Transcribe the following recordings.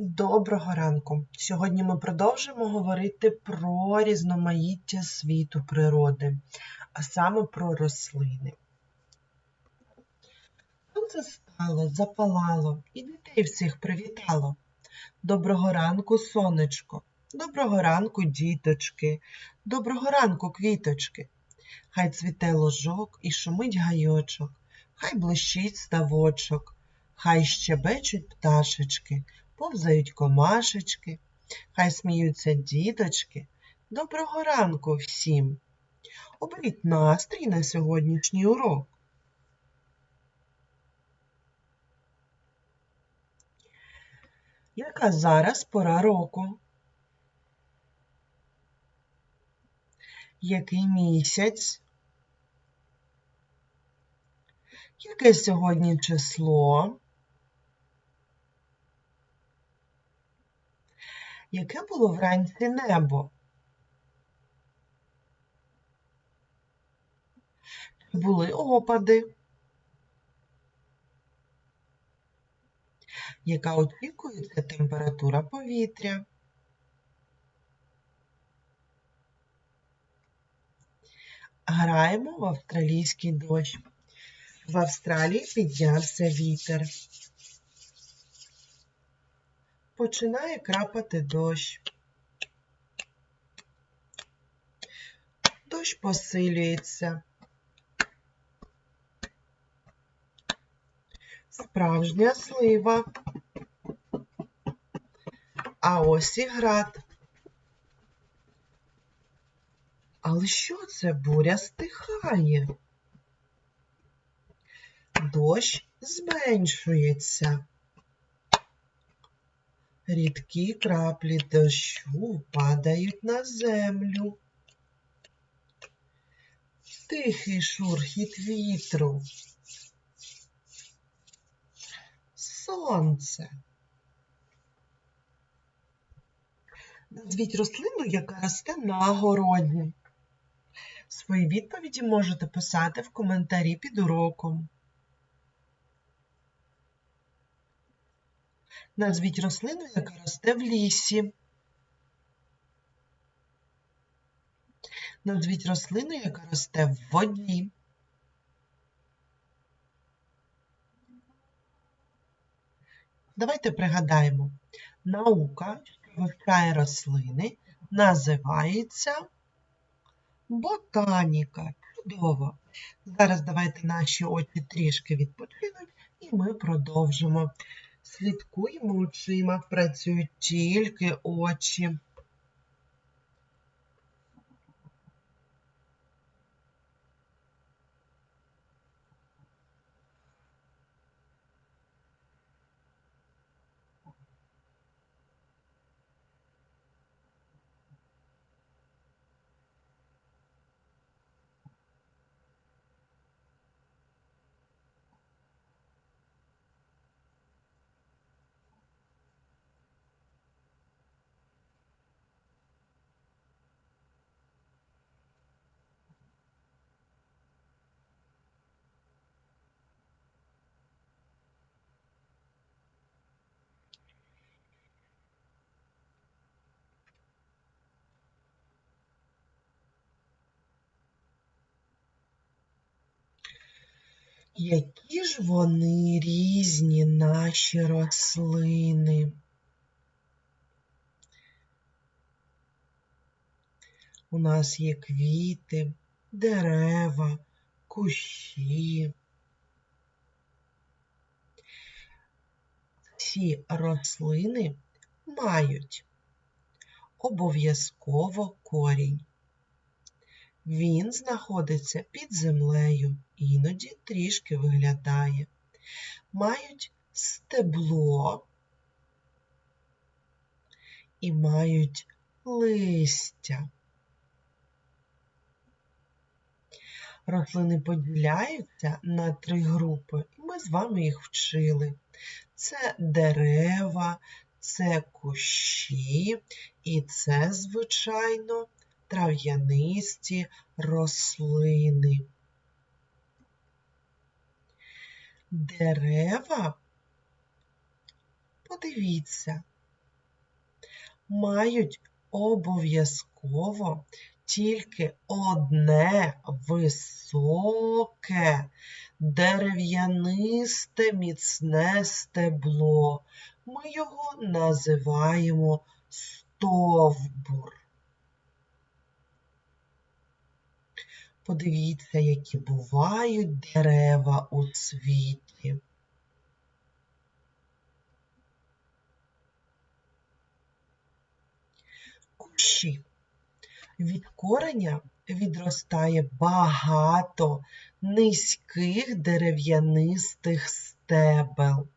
Доброго ранку! Сьогодні ми продовжимо говорити про різноманіття світу природи, а саме про рослини. Сонце стало, запалало і дітей всіх привітало. Доброго ранку, сонечко, доброго ранку, діточки, доброго ранку, квіточки. Хай цвіте ложок і шумить гайочок, хай блищить ставочок, хай щебечуть пташечки повзають комашечки, хай сміються діточки. Доброго ранку всім! Оберіть настрій на сьогоднішній урок. Яка зараз пора року? Який місяць? Яке сьогодні число? Яке було вранці небо? Були опади. Яка очікується температура повітря? Граємо в австралійський дощ. В Австралії піднявся вітер. Починає крапати дощ. Дощ посилюється. Справжня слива. А ось і град. Але що це буря стихає? Дощ зменшується. Рідкі краплі дощу падають на землю. Тихий шурхіт вітру. Сонце. Назвіть рослину, яка росте на городі. Свої відповіді можете писати в коментарі під уроком. Назвіть рослину, яка росте в лісі. Назвіть рослину, яка росте в воді. Давайте пригадаємо. Наука, що вивчає рослини, називається ботаніка. Чудово! Зараз давайте наші очі трішки відпочинуть і ми продовжимо. Слідкуємо очима, працюють тільки очі. Які ж вони різні наші рослини? У нас є квіти, дерева, кущі. Ці рослини мають обов'язково корінь. Він знаходиться під землею, іноді трішки виглядає. Мають стебло і мають листя. Рослини поділяються на три групи, і ми з вами їх вчили. Це дерева, це кущі, і це, звичайно, трав'янисті рослини. Дерева, подивіться, мають обов'язково тільки одне високе, дерев'янисте міцне стебло. Ми його називаємо стовбур. Подивіться, які бувають дерева у світі. Кущі. Від кореня відростає багато низьких дерев'янистих стебел.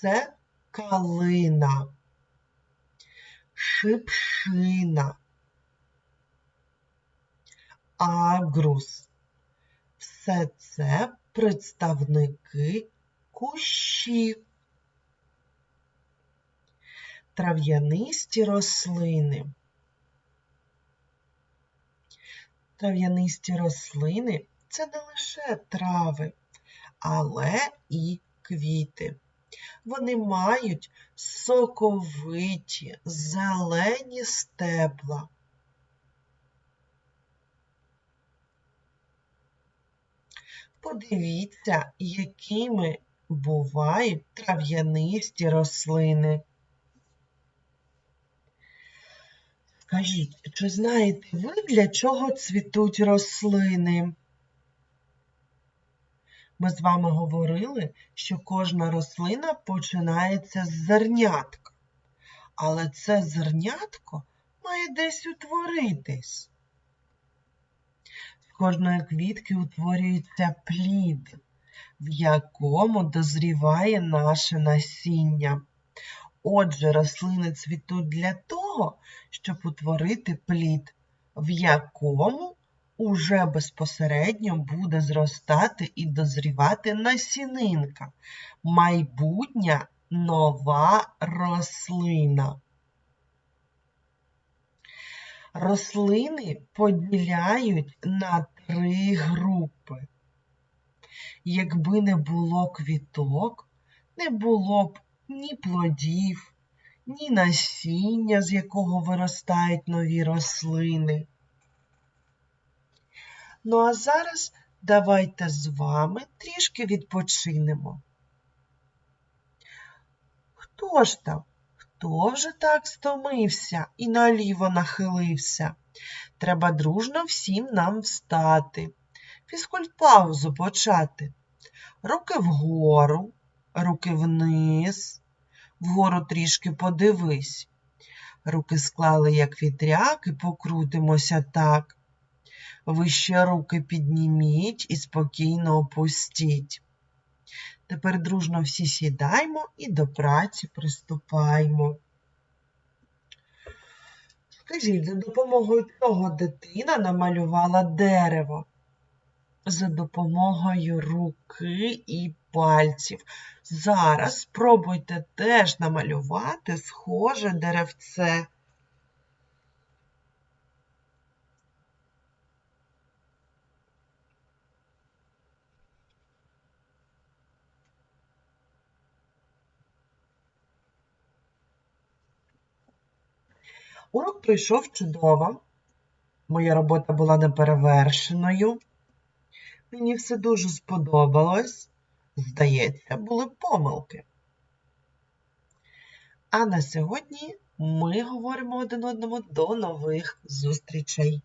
Це калина, шипшина, агрус. Все це представники кущів. Трав'янисті рослини. Трав'янисті рослини це не лише трави, але і квіти. Вони мають соковиті, зелені стебла. Подивіться, якими бувають трав'янисті рослини. Скажіть, чи знаєте ви, для чого цвітуть рослини? Ми з вами говорили, що кожна рослина починається з зернятка, але це зернятко має десь утворитись. З кожної квітки утворюється плід, в якому дозріває наше насіння. Отже, рослини цвітуть для того, щоб утворити плід, в якому уже безпосередньо буде зростати і дозрівати насінинка, майбутня нова рослина. Рослини поділяють на три групи. Якби не було квіток, не було б ні плодів, ні насіння, з якого виростають нові рослини. Ну а зараз давайте з вами трішки відпочинемо. Хто ж там? Хто вже так стомився і наліво нахилився? Треба дружно всім нам встати, фізкульт-паузу почати. Руки вгору, руки вниз, вгору трішки подивись. Руки склали, як вітряк, і покрутимося так. Вище руки підніміть і спокійно опустіть. Тепер дружно всі сідаймо і до праці приступаємо. Скажіть, за допомогою чого дитина намалювала дерево? За допомогою руки і пальців. Зараз спробуйте теж намалювати схоже деревце. Урок пройшов чудово. Моя робота була неперевершеною. Мені все дуже сподобалось. Здається, були помилки. А на сьогодні ми говоримо один одному до нових зустрічей.